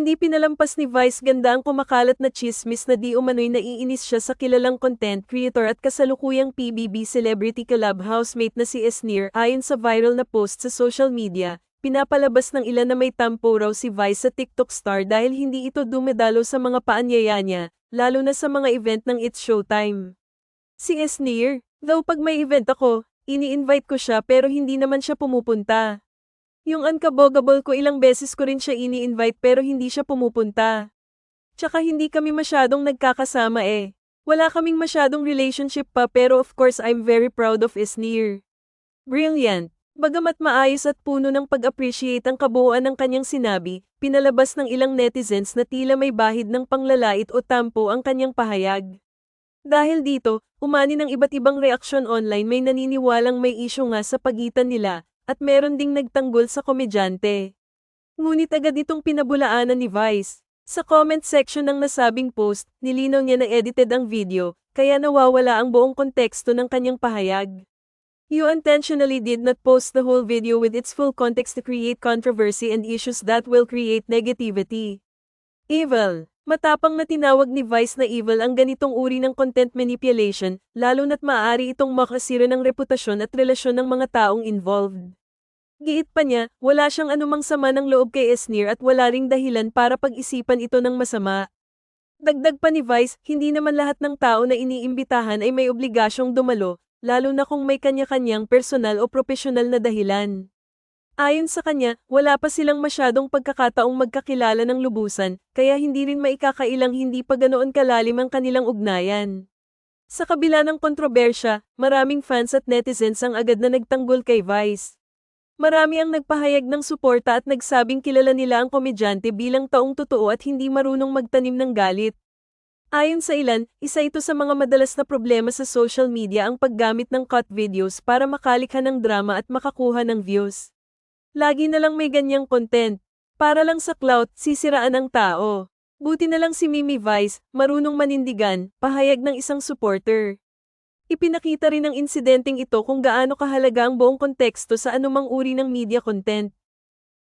Hindi pinalampas ni Vice ganda ang kumakalat na chismis na di umano'y naiinis siya sa kilalang content creator at kasalukuyang PBB celebrity collab housemate na si Esnir ayon sa viral na post sa social media. Pinapalabas ng ilan na may tampo raw si Vice sa TikTok star dahil hindi ito dumedalo sa mga paanyaya niya, lalo na sa mga event ng It's Showtime. Si Esnir, though pag may event ako, ini-invite ko siya pero hindi naman siya pumupunta. Yung unkabogable ko ilang beses ko rin siya ini-invite pero hindi siya pumupunta. Tsaka hindi kami masyadong nagkakasama eh. Wala kaming masyadong relationship pa pero of course I'm very proud of Isnir. Brilliant. Bagamat maayos at puno ng pag-appreciate ang kabuuan ng kanyang sinabi, pinalabas ng ilang netizens na tila may bahid ng panglalait o tampo ang kanyang pahayag. Dahil dito, umani ng iba't ibang reaksyon online may naniniwalang may isyu nga sa pagitan nila, at meron ding nagtanggol sa komedyante. Ngunit agad itong pinabulaanan ni Vice. Sa comment section ng nasabing post, nilinaw niya na edited ang video, kaya nawawala ang buong konteksto ng kanyang pahayag. You intentionally did not post the whole video with its full context to create controversy and issues that will create negativity. Evil. Matapang na tinawag ni Vice na evil ang ganitong uri ng content manipulation, lalo na't maaari itong makasira ng reputasyon at relasyon ng mga taong involved. Giit pa niya, wala siyang anumang sama ng loob kay Esnir at wala ring dahilan para pag-isipan ito ng masama. Dagdag pa ni Vice, hindi naman lahat ng tao na iniimbitahan ay may obligasyong dumalo, lalo na kung may kanya-kanyang personal o profesional na dahilan. Ayon sa kanya, wala pa silang masyadong pagkakataong magkakilala ng lubusan, kaya hindi rin maikakailang hindi pa ganoon kalalim ang kanilang ugnayan. Sa kabila ng kontrobersya, maraming fans at netizens ang agad na nagtanggol kay Vice. Marami ang nagpahayag ng suporta at nagsabing kilala nila ang komedyante bilang taong totoo at hindi marunong magtanim ng galit. Ayon sa ilan, isa ito sa mga madalas na problema sa social media ang paggamit ng cut videos para makalikha ng drama at makakuha ng views. Lagi na lang may ganyang content. Para lang sa clout, sisiraan ang tao. Buti na lang si Mimi Vice, marunong manindigan, pahayag ng isang supporter. Ipinakita rin ng insidenteng ito kung gaano kahalaga ang buong konteksto sa anumang uri ng media content.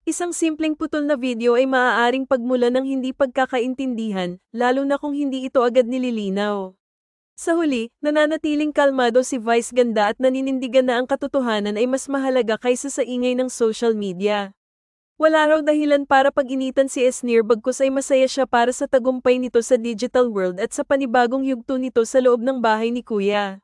Isang simpleng putol na video ay maaaring pagmula ng hindi pagkakaintindihan, lalo na kung hindi ito agad nililinaw. Sa huli, nananatiling kalmado si Vice Ganda at naninindigan na ang katotohanan ay mas mahalaga kaysa sa ingay ng social media. Wala raw dahilan para pag-initan si Esnir bagkus ay masaya siya para sa tagumpay nito sa digital world at sa panibagong yugto nito sa loob ng bahay ni Kuya.